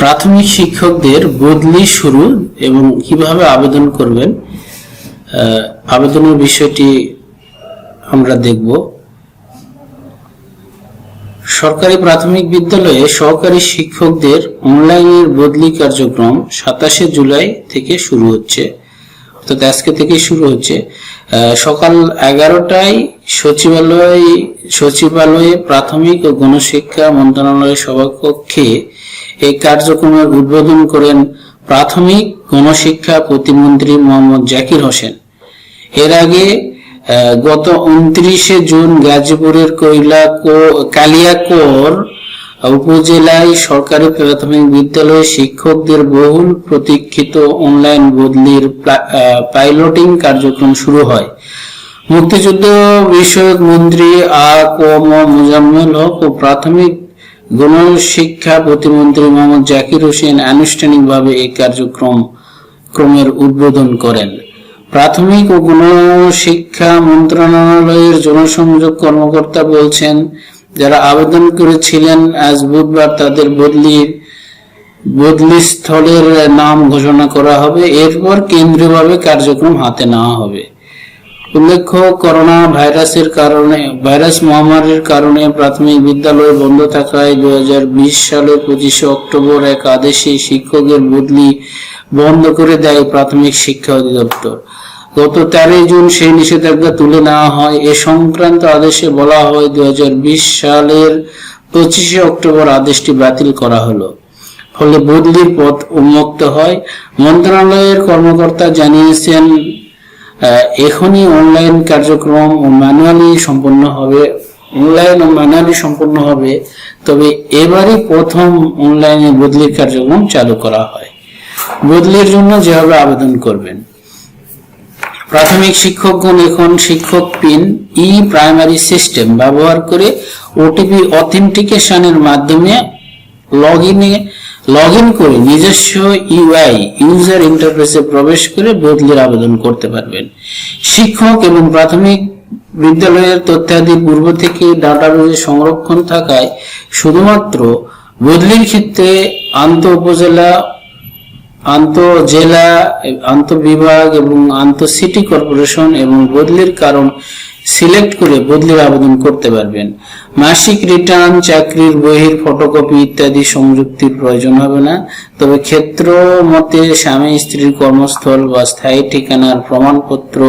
প্রাথমিক শিক্ষকদের বদলি শুরু এবং কীভাবে আবেদন করবেন আবেদনের বিষয়টি আমরা দেখব। সরকারি প্রাথমিক বিদ্যালয়ে সহকারী শিক্ষকদের অনলাইনের বদলি কার্যক্রম সাতাশে জুলাই থেকে শুরু হচ্ছে। অর্থাৎ আজকে থেকে শুরু হচ্ছে। সকাল এগারোটায় সচিবালয়, সচিবালয়ে প্রাথমিক ও গণশিক্ষা মন্ত্রণালয়ের সভাকক্ষে এই কার্যক্রমের উদ্বোধন করেন প্রাথমিক গণশিক্ষা প্রতিমন্ত্রী মোহাম্মদ জাকির হোসেন। এর আগে গত উনত্রিশে জুন গাজীপুরের কৈলা কালিয়াকোর উপজেলায় সরকারি প্রাথমিক বিদ্যালয়ে শিক্ষকদের বহুল প্রতীক্ষিত অনলাইন বদলির পাইলটিং কার্যক্রম শুরু হয়। মুক্তিযুদ্ধ বিষয়ক মন্ত্রী আ ক ম মোজাম্মেল হক ও প্রাথমিক গণশিক্ষা প্রতিমন্ত্রী মোহাম্মদ জাকির হোসেন আনুষ্ঠানিকভাবে এই কার্যক্রম, ক্রমের উদ্বোধন করেন। প্রাথমিক ও গণশিক্ষা মন্ত্রণালয়ের জনসংযোগ কর্মকর্তা বলছেন যারা আবেদন করেছিলেন আজ বুধবার তাদের বদলির বদলি স্থলের নাম ঘোষণা করা হবে। এরপর কেন্দ্রীয়ভাবে কার্যক্রম হাতে নেওয়া হবে। উল্লেখ্য করোনা ভাইরাসের কারণে, ভাইরাস মহামারীর কারণে প্রাথমিক বিদ্যালয় বন্ধ থাকায় দুই সালের পঁচিশে অক্টোবর এক আদেশে শিক্ষকের বদলি বন্ধ করে দেয় প্রাথমিক শিক্ষা অধিদপ্তর। গত তেরোই জুন সেই নিষেধাজ্ঞা তুলে নেওয়া হয়। এ সংক্রান্ত আদেশে বলা হয় দুই হাজার বিশ সালের পঁচিশে অক্টোবর আদেশটি বাতিল করা হলো। ফলে বদলির পথ উন্মুক্ত হয়। মন্ত্রণালয়ের কর্মকর্তা জানিয়েছেন এখনই অনলাইন কার্যক্রম ও ম্যানুয়ালি সম্পন্ন হবে। অনলাইন ও ম্যানুয়ালি সম্পন্ন হবে। তবে এবারই প্রথম অনলাইনে বদলির কার্যক্রম চালু করা হয়। বদলির জন্য যেভাবে আবেদন করবেন। প্রাথমিক শিক্ষকগণ এখন শিক্ষক পিন ই প্রাইমারি সিস্টেম ব্যবহার করে ওটিপি অথেন্টিকেশনের মাধ্যমে লগ ইনে লগ ইন করে নিজস্ব ইউআই, ইউজার ইন্টারফেসে প্রবেশ করে বদলির আবেদন করতে পারবেন। শিক্ষক এবং প্রাথমিক বিদ্যালয়ের তথ্যাদি পূর্ব থেকে ডাটাবেজে সংরক্ষণ থাকায় শুধুমাত্র বদলির ক্ষেত্রে আন্ত উপজেলা আন্ত জেলা আন্ত এবং আন্ত সিটি কর্পোরেশন এবং বদলির কারণ সিলেক্ট করে বদলির আবেদন করতে পারবেন। মাসিক রিটার্ন, চাকরির বহির ফটোকপি ইত্যাদি সংযুক্তির প্রয়োজন হবে না। তবে ক্ষেত্র মতে স্বামী, স্ত্রীর কর্মস্থল বা স্থায়ী ঠিকানার প্রমাণপত্র,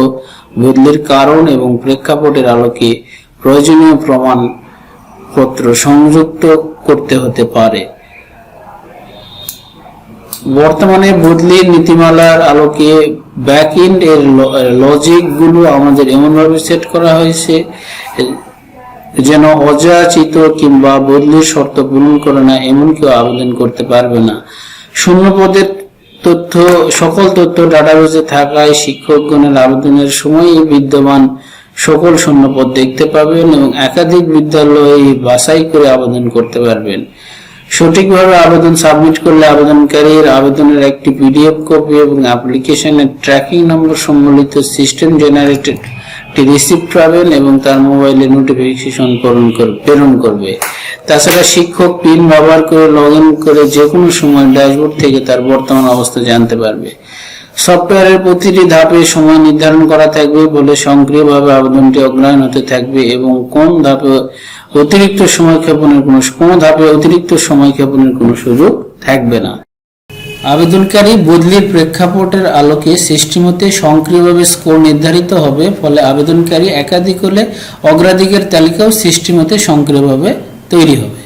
বদলির কারণ এবং প্রেক্ষাপটের আলোকে প্রয়োজনীয় প্রমাণপত্র সংযুক্ত করতে হতে পারে। বর্তমানে বদলির নীতিমালার আলোকে ব্যাক এন্ড এর লজিকগুলো আমাদের এমনভাবে সেট করা হয়েছে, যেন অযাচিত কিংবা বদলির শর্ত পূরণ করে না এমন কেউ আবেদন করতে পারবে না। শূন্য পদের তথ্য, সকল তথ্য ডাটাবেজে থাকায় শিক্ষকগণের আবেদনের সময় বিদ্যমান সকল শূন্যপদ দেখতে পাবেন এবং একাধিক বিদ্যালয়ে বাছাই করে আবেদন করতে পারবেন। সঠিকভাবে আবেদন সাবমিট করলে আবেদনকারীর আবেদনের একটি পিডিএফ কপি এবং অ্যাপ্লিকেশনের ট্র্যাকিং নম্বর সম্বলিত সিস্টেম জেনারেটেড একটি রিসিপ্ট পাবেন এবং তার মোবাইলে নোটিফিকেশন প্রেরণ কর- প্রেরণ করবে। তাছাড়া শিক্ষক পিন ব্যবহার করে লগ করে যে কোনো সময় ড্যাশবোর্ড থেকে তার বর্তমান অবস্থা জানতে পারবে। সফটওয়্যারের প্রতিটি ধাপে সময় নির্ধারণ করা থাকবে বলে সক্রিয়ভাবে আবেদনটি অগ্রহণ হতে থাকবে এবং কোন ধাপে অতিরিক্ত সময় ক্ষেপণের কোনো কোন ধাপে অতিরিক্ত সময় ক্ষেপণের কোনো সুযোগ থাকবে না। আবেদনকারী বদলির প্রেক্ষাপটের আলোকে সিস্টেমতে সক্রিয়ভাবে স্কোর নির্ধারিত হবে, ফলে আবেদনকারী একাধিক হলে অগ্রাধিকার তালিকাও সিস্টেমতে সক্রিয়ভাবে তৈরি হবে।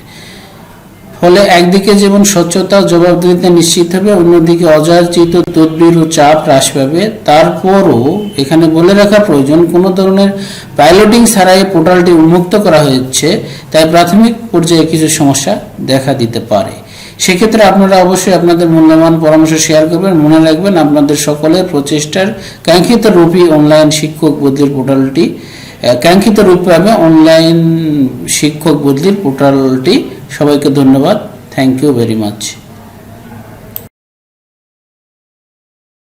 ফলে একদিকে যেমন স্বচ্ছতা জবাবদিহিতা নিশ্চিত হবে, অন্যদিকে অযাচিত তদবির ও চাপ হ্রাস পাবে। তারপরও এখানে বলে রাখা প্রয়োজন, কোনো ধরনের পাইলটিং ছাড়াই পোর্টালটি উন্মুক্ত করা হয়েছে, তাই প্রাথমিক পর্যায়ে কিছু সমস্যা দেখা দিতে পারে। সেক্ষেত্রে আপনারা অবশ্যই আপনাদের মূল্যবান পরামর্শ শেয়ার করবেন। মনে রাখবেন আপনাদের সকলের প্রচেষ্টার কাঙ্ক্ষিত রূপী অনলাইন শিক্ষক বদলির পোর্টালটি কাঙ্ক্ষিত রূপ পাবে অনলাইন শিক্ষক বদলির পোর্টালটি সবাইকে ধন্যবাদ। Thank you very much